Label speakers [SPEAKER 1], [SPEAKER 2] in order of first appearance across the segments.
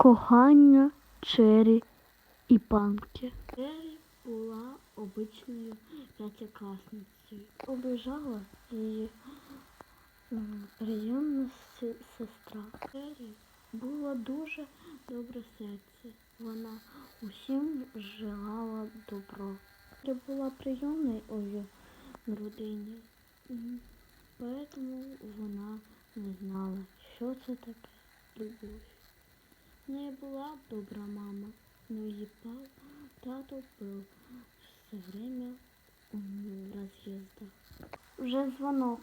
[SPEAKER 1] Кохання, Чері і панки. Чері була обичною п'ятикласницею. Обижала її приємна сестра. Чері було дуже добре серце. Вона усім желала добро. Чері була прийомною у родині. Поэтому вона не знала, що це таке любов. В неї була добра мама, но її тато був все время у роз'їздах. Вже дзвонок.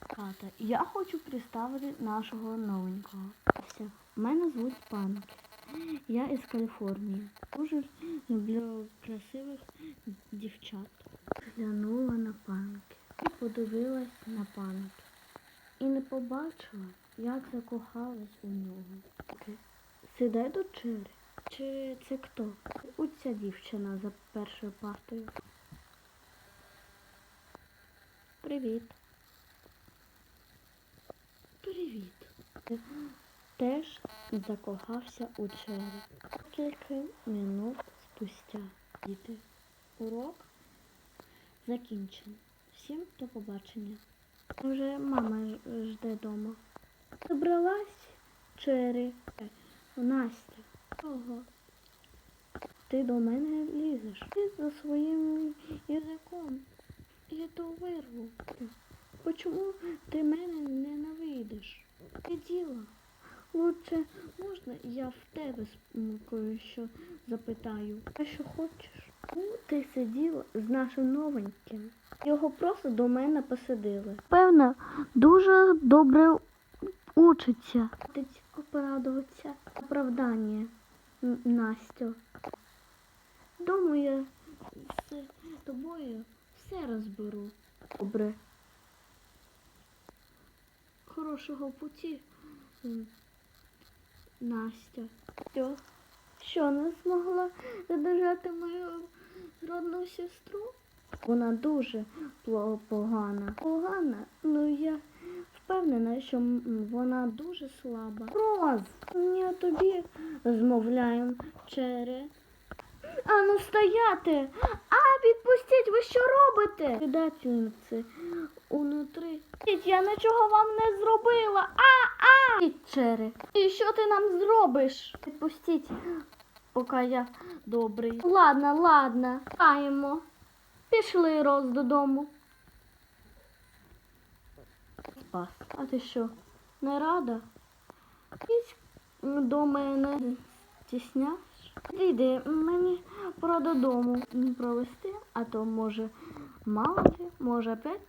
[SPEAKER 1] Ката, я хочу представити нашого новенького. Все, мене звуть Панки. Я із Каліфорнії. Дуже люблю красивих дівчат. Глянула на панки і подивилась на панки. І не побачила, як закохалась у нього. Сідай до Чири. Чи це хто? Оця дівчина за першою партою. Привіт. Привіт. Теж закохався у Чері. Кілька минут спустя. Діти. Урок закінчений. Всім до побачення. Вже мама жде дома. Добралась Чері. Настя. Ого. Ти до мене лізеш. Ти за своїм язиком. Я то вирву. Почому ти мене ненавидиш? Ти діла. Лучше можна я в тебе кое-що запитаю. А що хочеш? Ну, ти сиділа з нашим новеньким. Його просто до мене посадили. Певно, дуже добре учиться. Ти порадуватися. Оправдання, Настю. Я з тобою все розберу. Добре. Хорошого путі, Настя. Що не змогла задержати мою родну сестру? Вона дуже погана. Погана? Впевнена, що вона дуже слаба. Роз, я тобі змовляємо чере. А ну стояти! А, відпустіть, ви що робите? Предательниці унутри. Я нічого вам не зробила. А, а! Чере. І що ти нам зробиш? Відпустіть, поки я добрий. Ладно, ладно, Каємо. Пішли роз додому. Спас. А ти що, не рада? Ідь до мене стісняєш? Йди, мені пора додому провести, а то може мало ли, може опять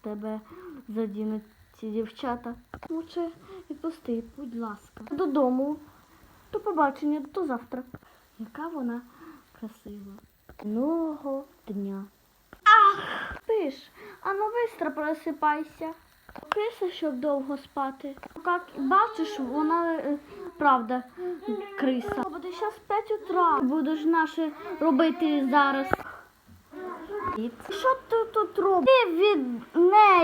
[SPEAKER 1] тебе задінуть ці дівчата. Лучше відпусти, будь ласка. Додому. До побачення, до завтра. Яка вона красива. Нового дня. Ах! Спиш, а ну бистро просипайся. Криса, щоб довго спати. Як бачиш, вона е, правда криса. Буде зараз 5 утра. Будеш наше робити зараз. Що ти тут робиш? Ти від неї.